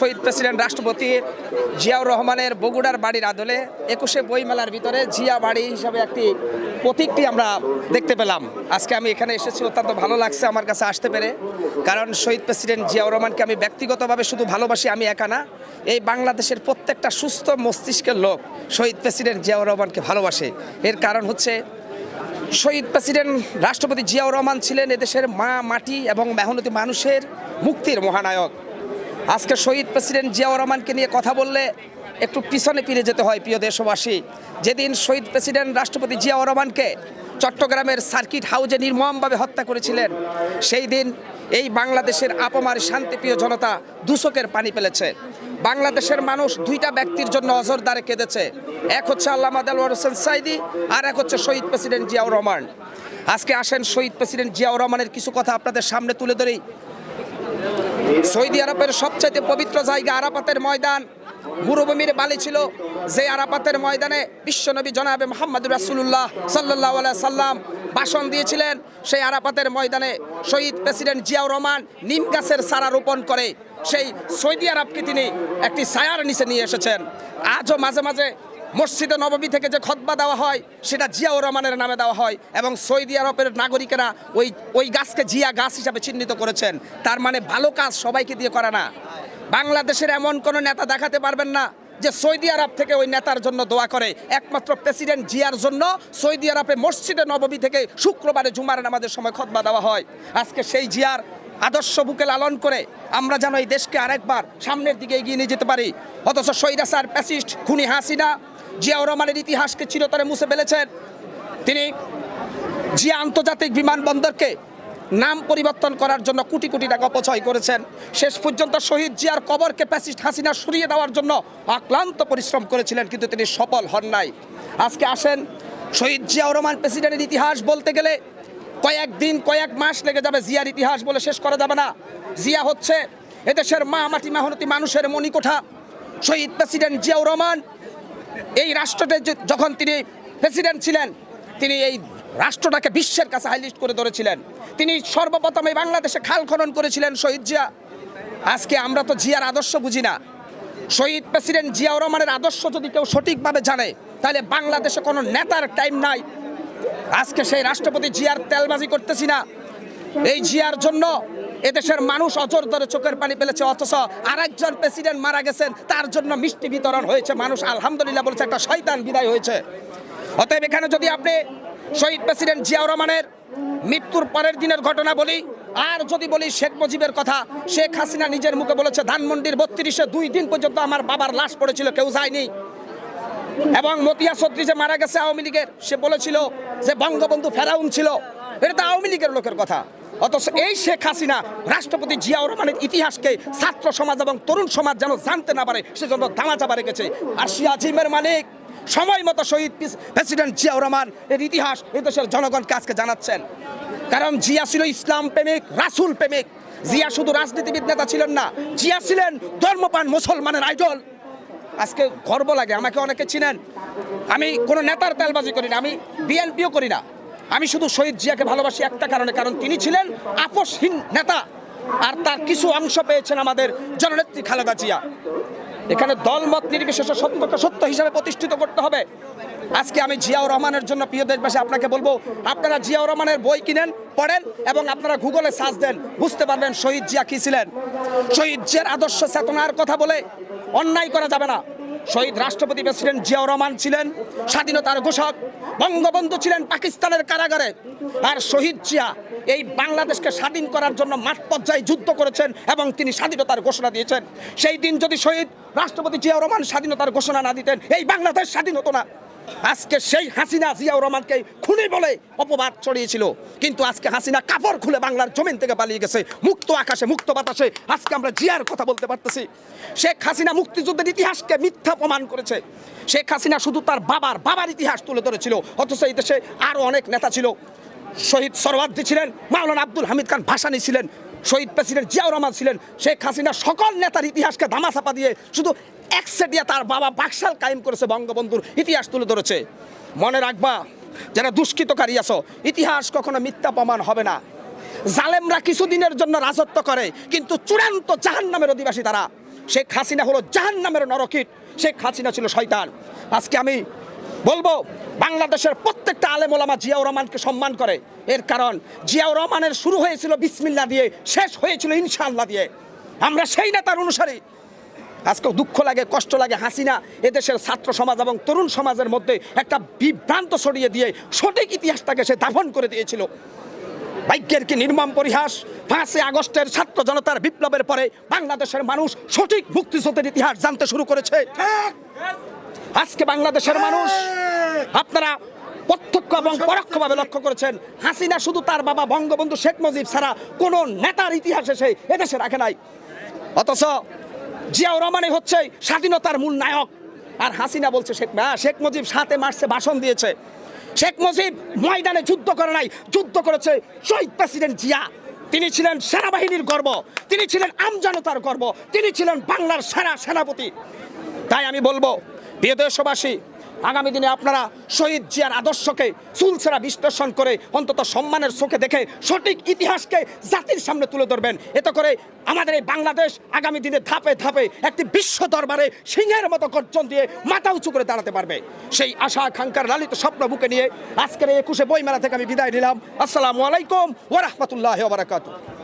শহীদ president রাষ্ট্রপতি জিয়াউর রহমানের বগুড়ার বাড়ির আদলে একুশে বইমেলার ভিতরে জিয়া বাড়ি হিসাবে একটি প্রতীকটি আমরা দেখতে পেলাম। আজকে আমি এখানে এসেছি, অত্যন্ত ভালো লাগছে আমার কাছে আসতে পেরে। কারণ শহীদ প্রেসিডেন্ট জিয়াউর রহমানকে আমি ব্যক্তিগতভাবে শুধু ভালোবাসি, আমি একা না। এই বাংলাদেশের প্রত্যেকটা সুস্থ মস্তিষ্কের লোক শহীদ প্রেসিডেন্ট জিয়াউর রহমানকে ভালোবাসে। এর কারণ হচ্ছে, শহীদ প্রেসিডেন্ট রাষ্ট্রপতি জিয়াউর রহমান ছিলেন এদেশের মা, মাটি এবং মেহনতি মানুষের মুক্তির মহানায়ক। আজকে শহীদ প্রেসিডেন্ট জিয়াউর রহমানকে নিয়ে কথা বললে একটু পিছনে ফিরে যেতে হয়, প্রিয় দেশবাসী। যেদিন শহীদ প্রেসিডেন্ট রাষ্ট্রপতি জিয়াউর রহমানকে চট্টগ্রামের সার্কিট হাউজে নির্মমভাবে হত্যা করেছিলেন, সেই দিন এই বাংলাদেশের আপমার শান্তিপ্রিয় জনতা দুশকের পানি ফেলেছে। বাংলাদেশের মানুষ দুইটা ব্যক্তির জন্য অজরদারে কেঁদেছে, এক হচ্ছে আল্লামা দেলওয়ার হোসেন সাইদি আর এক হচ্ছে শহীদ প্রেসিডেন্ট জিয়াউর রহমান। আজকে আসেন শহীদ প্রেসিডেন্ট জিয়াউর রহমানের কিছু কথা আপনাদের সামনে তুলে ধরেই সৌদি আরবের সবচাইতে পবিত্র জায়গা আরাপাতের ময়দান। মরুভূমির বালি ছিল যে আরাপাতের ময়দানে বিশ্বনবী জনাবে মোহাম্মদ রাসুল্লাহ সাল্লাহ সাল্লাম ভাষণ দিয়েছিলেন। সেই আরাপাতের ময়দানে শহীদ প্রেসিডেন্ট জিয়াউর রহমান নিম গাছের সারা রোপণ করে সেই সৌদি আরবকে তিনি একটি ছায়ার নিচে নিয়ে এসেছেন। আজও মাঝে মাঝে মসজিদে নবমী থেকে যে খতবা দেওয়া হয়, সেটা জিয়াউর রহমানের নামে দেওয়া হয় এবং সৌদি আরবের নাগরিকেরা ওই ওই গাছকে জিয়া গাছ হিসাবে চিহ্নিত করেছেন। তার মানে ভালো কাজ সবাইকে দিয়ে করে না। বাংলাদেশের এমন কোনো নেতা দেখাতে পারবেন না যে সৌদি আরব থেকে ওই নেতার জন্য দোয়া করে। একমাত্র প্রেসিডেন্ট জিয়ার জন্য সৌদি আরবে মসজিদে নবমী থেকে শুক্রবারে জুমার নামাজের সময় খতবা দেওয়া হয়। আজকে সেই জিয়ার আদর্শ বুকে লালন করে আমরা যেন এই দেশকে আরেকবার সামনের দিকে এগিয়ে নিয়ে যেতে পারি। অথচ সৈরাসার প্যাসিস্ট খুনি হাসিনা জিয়াউর রহমানের ইতিহাসকে চিরতরে মুছে ফেলেছেন। তিনি জিয়া আন্তর্জাতিক বিমানবন্দরকে নাম পরিবর্তন করার জন্য কোটি কোটি টাকা অপচয় করেছেন। শেষ পর্যন্ত শহীদ জিয়ার কবরকে প্যাসিস্ট হাসিনা সরিয়ে দেওয়ার জন্য আক্লান্ত পরিশ্রম করেছিলেন, কিন্তু তিনি সফল হন নাই। আজকে আসেন শহীদ জিয়াউর রহমান প্রেসিডেন্টের ইতিহাস বলতে গেলে কয়েক দিন, কয়েক মাস লেগে যাবে জিয়ার ইতিহাস বলে শেষ করা যাবে না। জিয়া হচ্ছে এদেশের মা মাটি মেহনতি মানুষের মণিকোঠা। শহীদ প্রেসিডেন্ট জিয়াউর রহমান এই রাষ্ট্রতে যে- যখন তিনি প্রেসিডেন্ট ছিলেন, তিনি এই রাষ্ট্রটাকে বিশ্বের কাছে হাইলিস্ট করে ধরেছিলেন। তিনি সর্বপ্রথম এই বাংলাদেশে খাল খনন করেছিলেন, শহীদ জিয়া। আজকে আমরা তো জিয়ার আদর্শ বুঝি না। শহীদ প্রেসিডেন্ট জিয়াউর রহমানের আদর্শ যদি কেউ সঠিকভাবে জানে, তাহলে বাংলাদেশে কোনো নেতার টাইম নাই। আজকে সেই রাষ্ট্রপতি জিয়ার তেলবাজি করতেছি না। এই জিয়ার জন্য এদেশের মানুষ অজর ধরে চোখের পানি ফেলেছে, অথচ আরেকজন প্রেসিডেন্ট মারা গেছেন, তার জন্য মিষ্টি বিতরণ হয়েছে, মানুষ আলহামদুলিল্লাহ বলছে, একটা শয়তান বিদায় হয়েছে। অতএব এখানে যদি আপনি শহীদ প্রেসিডেন্ট জিয়াউর রহমানের মৃত্যুর পরের দিনের ঘটনা বলি, আর যদি বলি শেখ মুজিবের কথা, শেখ হাসিনা নিজের মুখে বলেছে, ধানমন্ডির বত্রিশে দুই দিন পর্যন্ত আমার বাবার লাশ পড়েছিল, কেউ যায়নি। এবং মতিয়া সত্রী যে মারা গেছে আওয়ামী লীগের, সে বলেছিল যে বঙ্গবন্ধু ফেরাউন ছিল। এটা তো আওয়ামী লীগের লোকের কথা। অথচ এই শেখ হাসিনা রাষ্ট্রপতি জিয়াউর রহমানের ইতিহাসকে ছাত্র সমাজ এবং তরুণ সমাজ যেন জানতে না পারে, সেজন্য দামাচাপা রেখেছে। আর শিয়া জিমের মালিক, সময় মতো শহীদ প্রেসিডেন্ট জিয়াউর রহমান এর ইতিহাস এই দেশের জনগণকে আজকে জানাচ্ছেন। কারণ জিয়া ছিল ইসলাম প্রেমিক, রাসুল প্রেমিক। জিয়া শুধু রাজনীতিবিদ নেতা ছিলেন না, জিয়া ছিলেন ধর্মপান মুসলমানের আইডল। আজকে গর্ব লাগে, আমাকে অনেকে চিনেন। আমি কোনো নেতার তেলবাজি করি না, আমি বিএনপিও করি না। আমি শুধু শহীদ জিয়াকে ভালোবাসি একটা কারণে, কারণ তিনি ছিলেন আপোষহীন নেতা। আর তার কিছু অংশ পেয়েছেন আমাদের জননেত্রী খালেদা জিয়া। এখানে দলমত নির্বিশেষে সত্যকে সত্য হিসাবে প্রতিষ্ঠিত করতে হবে। আজকে আমি জিয়াউর রহমানের জন্য প্রিয় দেশবাসী আপনাকে বলব, আপনারা জিয়াউর রহমানের বই কিনেন, পড়েন এবং আপনারা গুগলে সার্চ দেন, বুঝতে পারবেন শহীদ জিয়া কি ছিলেন। শহীদ জিয়ার আদর্শ চেতনার কথা বলে অন্যায় করা যাবে না। শহীদ রাষ্ট্রপতি প্রেসিডেন্ট জিয়াউর রহমান ছিলেন স্বাধীনতার ঘোষক, বঙ্গবন্ধু ছিলেন পাকিস্তানের কারাগারে। আর শহীদ জিয়া এই বাংলাদেশকে স্বাধীন করার জন্য মাঠ পর্যায়ে যুদ্ধ করেছেন এবং তিনি স্বাধীনতার ঘোষণা দিয়েছেন। সেই দিন যদি শহীদ রাষ্ট্রপতি জিয়াউর রহমান স্বাধীনতার ঘোষণা না দিতেন, এই বাংলাদেশ স্বাধীন হতো না। আজকে সেই হাসিনা জিয়াউর রহমানকে খুনি বলে অপবাদ ছড়িয়েছিল। কিন্তু আজকে হাসিনা কাপড় খুলে বাংলার জমিন থেকে পালিয়ে গেছে, মুক্ত আকাশে, মুক্ত বাতাসে। আজকে আমরা জিয়ার কথা বলতে পারতেছি। শেখ হাসিনা মুক্তিযুদ্ধের ইতিহাসকে মিথ্যা প্রমাণ করেছে। শেখ হাসিনা শুধু তার বাবার বাবার ইতিহাস তুলে ধরেছিল, অথচ এই দেশে আরও অনেক নেতা ছিল। শহীদ সরওয়ার্দী ছিলেন, মাওলানা আব্দুল হামিদ খান ভাসানী ছিলেন, শহীদ প্রেসিডেন্ট জিয়াউর রহমান ছিলেন। শেখ হাসিনা সকল নেতার ইতিহাসকে ধামাচাপা দিয়ে শুধু একসেটিয়া তার বাবা বাকশাল কায়েম করেছে বঙ্গবন্ধুর ইতিহাস তুলে ধরেছে। মনে রাখবা, যারা দুষ্কৃতকারী আছো, ইতিহাস কখনো মিথ্যা প্রমাণ হবে না। জালেমরা কিছুদিনের জন্য রাজত্ব করে, কিন্তু চূড়ান্ত জাহান্নামের অধিবাসী তারা। শেখ হাসিনা হলো জাহান নামের নরকিট, শেখ হাসিনা ছিল শয়তান। আজকে আমি বলব, বাংলাদেশের প্রত্যেকটা আলেম ওলামা জিয়াউর রহমানকে সম্মান করে। এর কারণ, জিয়াউর রহমানের শুরু হয়েছিল বিসমিল্লা দিয়ে, শেষ হয়েছিল ইনশাআল্লাহ দিয়ে। আমরা সেই নেতার অনুসারী। আজকে দুঃখ লাগে, কষ্ট লাগে হাসিনা এদেশের ছাত্র সমাজ এবং তরুণ সমাজের মধ্যে একটা বিভ্রান্ত ছড়িয়ে দিয়ে সঠিক ইতিহাসটাকে সে দাফন করে দিয়েছিল। ভাগ্যের কি নির্মম পরিহাস? পাঁচই আগস্টের ছাত্র জনতার বিপ্লবের পরে বাংলাদেশের মানুষ সঠিক মুক্তিযুদ্ধের ইতিহাস জানতে শুরু করেছে। আজকে বাংলাদেশের মানুষ আপনারা প্রত্যক্ষ এবং পরোক্ষভাবে লক্ষ্য করেছেন, হাসিনা শুধু তার বাবা বঙ্গবন্ধু শেখ মুজিব ছাড়া কোনো নেতার ইতিহাসে সে এদেশে রাখে নাই। অথচ জিয়াউর রহমানই হচ্ছে স্বাধীনতার মূল নায়ক। আর হাসিনা বলছে, শেখ শেখ মুজিব সাতে মার্চে ভাষণ দিয়েছে। শেখ মুজিব ময়দানে যুদ্ধ করে নাই, যুদ্ধ করেছে শহীদ প্রেসিডেন্ট জিয়া। তিনি ছিলেন সেনাবাহিনীর গর্ব, তিনি ছিলেন আমজনতার গর্ব, তিনি ছিলেন বাংলার সেরা সেনাপতি। তাই আমি বলব, প্রিয় দেশবাসী আগামী দিনে আপনারা শহীদ জিয়ার আদর্শকে চুলছেরা বিশ্লেষণ করে অন্তত সম্মানের চোখে দেখে সঠিক ইতিহাসকে জাতির সামনে তুলে ধরবেন। এতে করে আমাদের এই বাংলাদেশ আগামী দিনে ধাপে ধাপে একটি বিশ্ব দরবারে সিংহের মতো গর্জন দিয়ে মাথা উঁচু করে দাঁড়াতে পারবে। সেই আশা আকাঙ্ক্ষার লালিত স্বপ্ন বুকে নিয়ে আজকের একুশে বইমেলা থেকে আমি বিদায় নিলাম। আসসালামু আলাইকুম ওরহমতুল্লাহ বারাকাতু